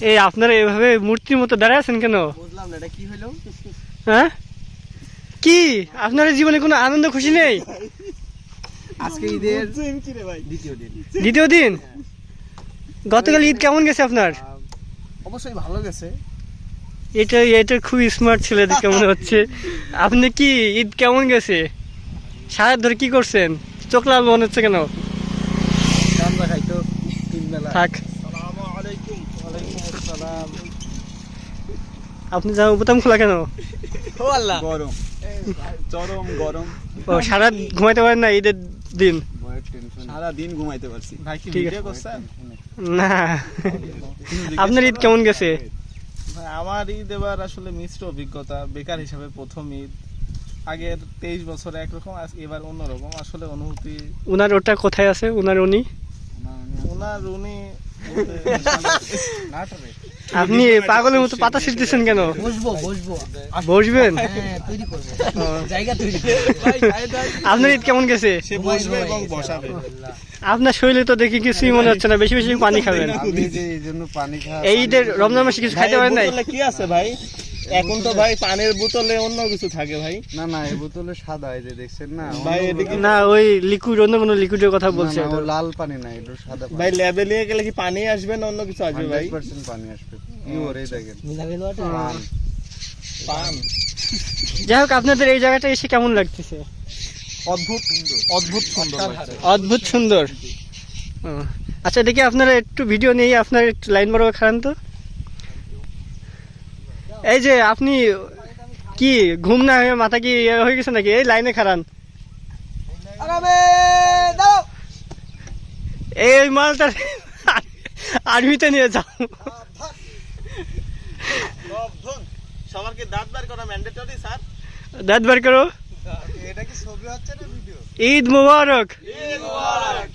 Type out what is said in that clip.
এই আপনারা এভাবে মূর্তির মতো দাঁড়ায় আছেন কেন? বুঝলাম না এটা কি হইল হ্যাঁ? কি? আপনার জীবনে কোনো আনন্দ খুশি নেই? আজকে ঈদের দ্বিতীয় দিন। দ্বিতীয় দিন? গতকাল ঈদ কেমন গেছে আপনার? অবশ্যই ভালো গেছে। এটা এটা খুবই স্মার্ট ছেলে দেখে মনে হচ্ছে। আপনি কি ঈদ কেমন গেছে? সারা ধরে কি করছেন? চোখ লাল মনে হচ্ছে কেন? থাক। আপনি জামা বোতাম খোলা কেন? ও আল্লাহ। গরম। চরম গরম। ও সারা ঘুমাইতে পারেন না ঈদের দিন? সারা দিন ঘুমাইতে পারছি। ভাই কি ভিডিও করছেন? না। আপনার ঈদ কেমন গেছে? আমার ঈদ এবার আসলে মিশ্র অভিজ্ঞতা বেকার হিসাবে প্রথম ঈদ। আগের তেইশ বছর একরকম আজ এবার অন্যরকম। আসলে অনুভূতি উনার ওটা কোথায় আছে? উনার উনি? ওনার উনি আপনি পাগলের মতো পাতা ছিটতেছেন কেন? বসবো বসবো। বসবেন? হ্যাঁ তৈরি করব। জায়গা তৈরি আপনার ঈদ কেমন গেছে? বসবে এবং বসাবে। আপনার শরীরে তো দেখি কিছুই মনে হচ্ছে না বেশি বেশি পানি খাবেন। এই ঈদের রমজান মাসে কিছু খাইতে পারেন নাই? কি আছে ভাই? এখন তো ভাই পানির বোতলে অন্য কিছু থাকে ভাই। না না এই বোতলে সাদা এই যে দেখছেন না ভাই, এদিকে- না ওই লিকুইড অন্য কোনো লিকুইডের কথা বলছে না, লাল পানি না এটা সাদা পানি। ভাই ল্যাবে নিয়ে গেলে কি পানি আসবে না অন্য কিছু আসবে ভাই? 100% পানি আসবে। পিওর এই দেখেন। ওয়াটার পান। পান। যাই হোক আপনাদের এই জায়গাটা এসে কেমন লাগতেছে? অদ্ভুত অদ্ভুত সুন্দর অদ্ভুত সুন্দর। ও, আচ্ছা দেখি আপনারা একটু ভিডিও নিয়ে আপনার একটু লাইন বরাবর খারান তো। এই যে আপনি কি ঘুম না হয়ে মাথা কি ইয়ে হয়ে গেছে নাকি? এই লাইনে খারান এই মালটা আর্মিতে নিয়ে যাও। দাঁত বার করা ম্যান্ডেটরি স্যার। দাঁত বার করো। এটা কি ছবি হচ্ছে না ভিডিও? ঈদ মুবারক।